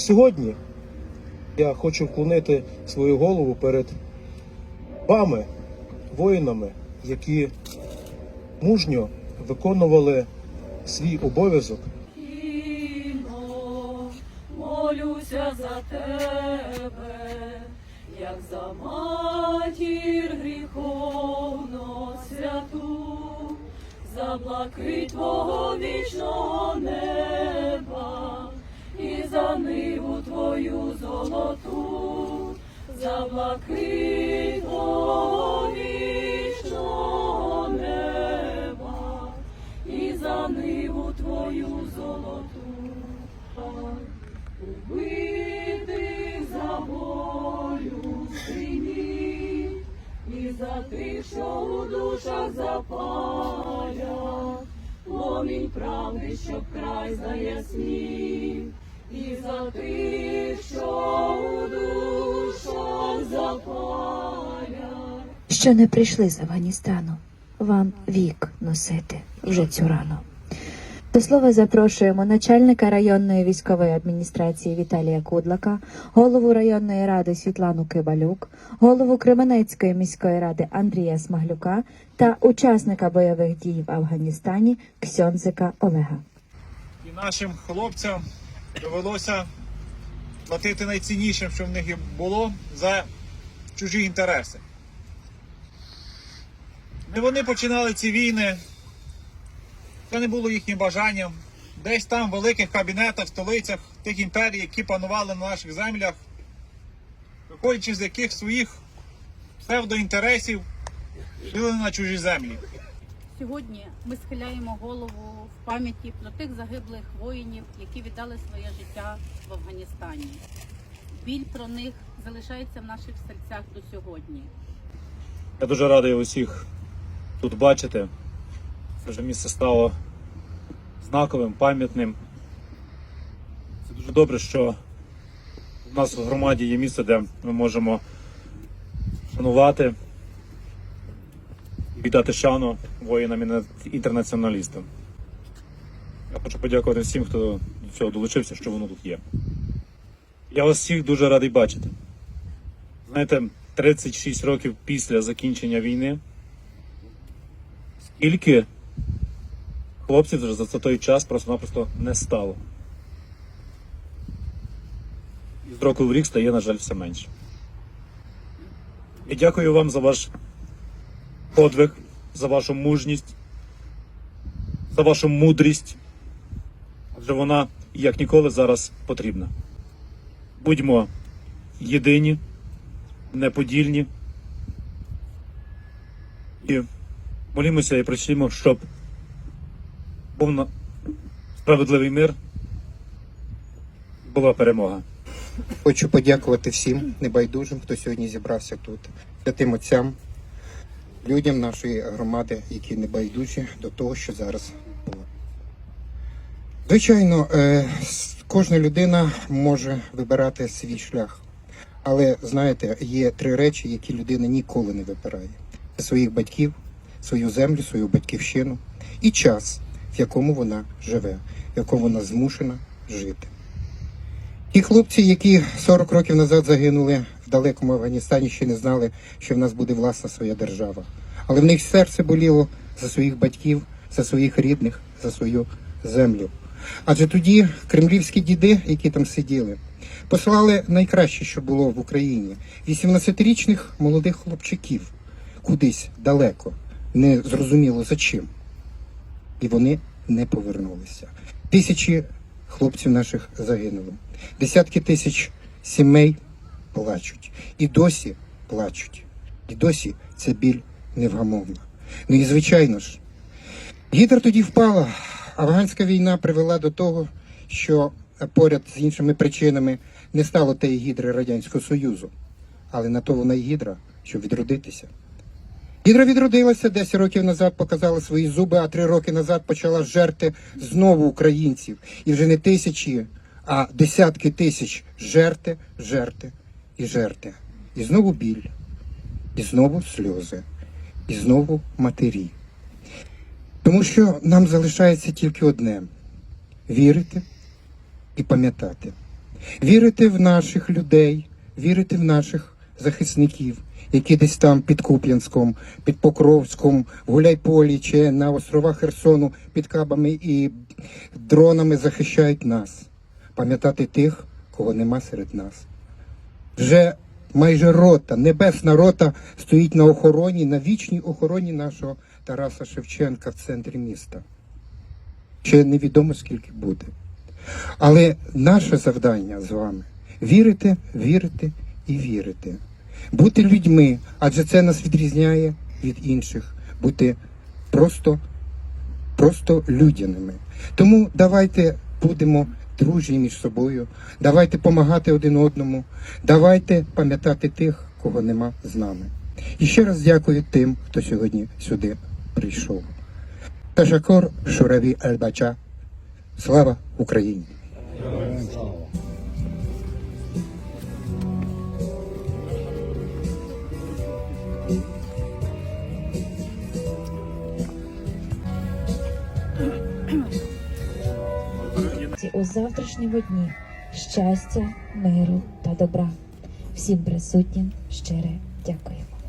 Сьогодні я хочу вклонити свою голову перед вами, воїнами, які мужньо виконували свій обов'язок. Молюся за тебе, як за матір гріховно святу, за блакить твого вічного неба, і за твою золоту, за блакить вічного неба і за ниву твою золоту, убитих за волю сині, і за тих, що у душах запалять, пломінь правди, щоб край заяснів, і за тих, що у душах запалять. що не прийшли з Афганістану, вам вік носити вже цю рану. До слова запрошуємо начальника районної військової адміністрації Віталія Кудлака, голову районної ради Світлану Кибалюк, голову Кременецької міської ради Андрія Смаглюка та учасника бойових дій в Афганістані Ксьонзика Олега. І нашим хлопцям довелося платити найціннішим, що в них було, за чужі інтереси. Не вони починали ці війни, це не було їхнім бажанням. Десь там в великих кабінетах, столицях тих імперій, які панували на наших землях, виходячи з яких своїх псевдоінтересів, жили на чужі землі. Сьогодні ми схиляємо голову в пам'яті про тих загиблих воїнів, які віддали своє життя в Афганістані. Біль про них залишається в наших серцях до сьогодні. Я дуже радий усіх тут бачити. Це вже місце стало знаковим, пам'ятним. Це дуже добре, що в нас в громаді є місце, де ми можемо шанувати віддати шану воїнам і інтернаціоналістам. Я хочу подякувати всім, хто до цього долучився, що воно тут є. Я вас всіх дуже радий бачити. Знаєте, 36 років після закінчення війни. Скільки хлопців вже за той час просто-напросто не стало. І з року в рік стає, на жаль, все менше. І дякую вам за ваш подвиг, за вашу мужність, за вашу мудрість. Адже вона як ніколи зараз потрібна. Будьмо єдині неподільні. І молімося і просимо, щоб на- справедливий мир, була перемога. Хочу подякувати всім небайдужим, хто сьогодні зібрався тут, святим отцям, людям нашої громади, які небайдужі до того, що зараз було. Звичайно, е, кожна людина може вибирати свій шлях. Але знаєте, є три речі, які людина ніколи не вибирає: це своїх батьків, свою землю, свою батьківщину і час, в якому вона живе, в якому вона змушена жити. Ті хлопці, які 40 років назад загинули далекому Афганістані, ще не знали, що в нас буде власна своя держава. Але в них серце боліло за своїх батьків, за своїх рідних, за свою землю. Адже тоді кремлівські діди, які там сиділи, послали найкраще, що було в Україні 18-річних молодих хлопчиків кудись далеко, не зрозуміло за чим. І вони не повернулися. Тисячі хлопців наших загинули. Десятки тисяч сімей плачуть. І досі плачуть. І досі ця біль невгамовна. Ну і звичайно ж, Гідра тоді впала. Афганська війна привела до того, що поряд з іншими причинами не стало тієї гідри Радянського Союзу. Але на то вона й гідра, щоб відродитися. Гідра відродилася 10 років назад, показала свої зуби, а 3 роки назад почала жерти знову українців. І вже не тисячі, а десятки тисяч жерти, жерти і жерти. І знову біль, і знову сльози, і знову матері. Тому що нам залишається тільки одне вірити і пам'ятати. Вірити в наших людей, вірити в наших захисників, які десь там під Куп'янськом, під Покровськом, в Гуляйполі чи на островах Херсону під кабами і дронами захищають нас. Пам'ятати тих, кого нема серед нас. Вже майже рота, небесна рота стоїть на охороні, на вічній охороні нашого Тараса Шевченка в центрі міста. Ще невідомо скільки буде. Але наше завдання з вами вірити, вірити і вірити. Бути людьми, адже це нас відрізняє від інших, бути просто, просто людяними. Тому давайте будемо дружні між собою, давайте помагати один одному, давайте пам'ятати тих, кого нема з нами. І ще раз дякую тим, хто сьогодні сюди прийшов. Ташакор Шураві Альбача. Слава Україні! У завтрашньому дні щастя, миру та добра. Всім присутнім щире дякуємо.